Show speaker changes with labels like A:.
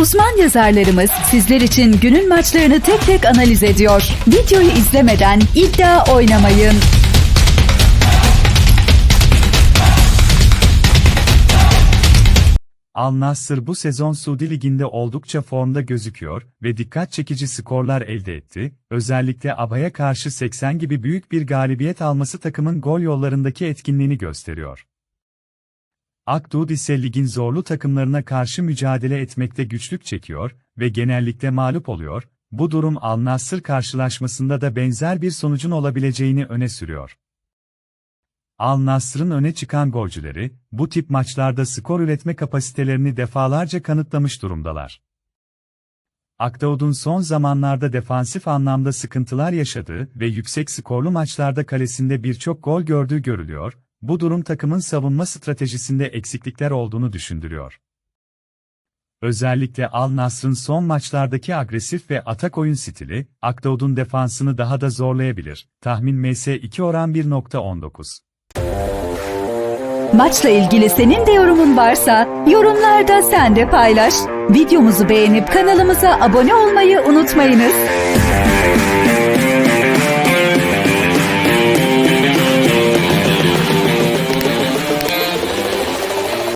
A: Uzman yazarlarımız sizler için günün maçlarını tek tek analiz ediyor. Videoyu izlemeden iddia oynamayın.
B: Al Nassr bu sezon Suudi Ligi'nde oldukça formda gözüküyor ve dikkat çekici skorlar elde etti. Özellikle Aba'ya karşı 80 gibi büyük bir galibiyet alması takımın gol yollarındaki etkinliğini gösteriyor. Akdud ise ligin zorlu takımlarına karşı mücadele etmekte güçlük çekiyor ve genellikle mağlup oluyor. Bu durum Al Nassr karşılaşmasında da benzer bir sonucun olabileceğini öne sürüyor. Al Nassr'ın öne çıkan golcüleri, bu tip maçlarda skor üretme kapasitelerini defalarca kanıtlamış durumdalar. Akdaud'un son zamanlarda defansif anlamda sıkıntılar yaşadığı ve yüksek skorlu maçlarda kalesinde birçok gol gördüğü görülüyor, bu durum takımın savunma stratejisinde eksiklikler olduğunu düşündürüyor. Özellikle Al Nassr'ın son maçlardaki agresif ve atak oyun stili, Akdaud'un defansını daha da zorlayabilir. Tahmin MS2 oran 1.19
A: Maçla ilgili senin de yorumun varsa yorumlarda sen de paylaş. Videomuzu beğenip kanalımıza abone olmayı unutmayınız.